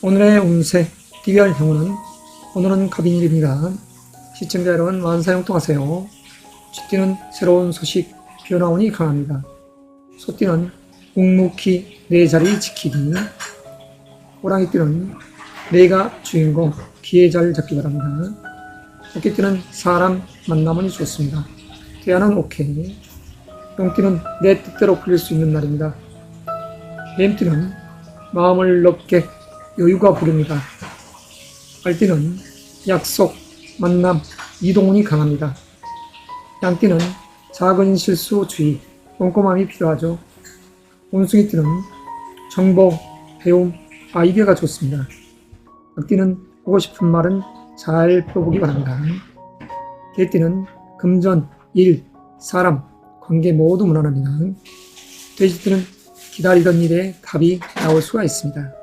오늘의 운세 DBR 경우는 오늘은 갑인일입니다. 시청자 여러분 만사형통하세요. 쥐띠는 새로운 소식 변화운이 강합니다. 소띠는 묵묵히 내 자리 지키기 호랑이띠는 내가 주인공 기회 잘 잡기 바랍니다. 토끼띠는 사람 만나면 좋습니다. 대안은 오케이. 똥띠는 내 뜻대로 풀릴 수 있는 날입니다. 뱀띠는 마음을 넓게 여유가 부릅니다. 빨띠는 약속, 만남, 이동운이 강합니다. 양띠는 작은 실수 주의, 꼼꼼함이 필요하죠. 원숭이 띠는 정보, 배움, 아이디어가 좋습니다. 악띠는 보고 싶은 말은 잘 풀어보기 바랍니다. 개띠는 금전, 일, 사람, 관계 모두 무난합니다. 돼지띠는 기다리던 일에 답이 나올 수가 있습니다.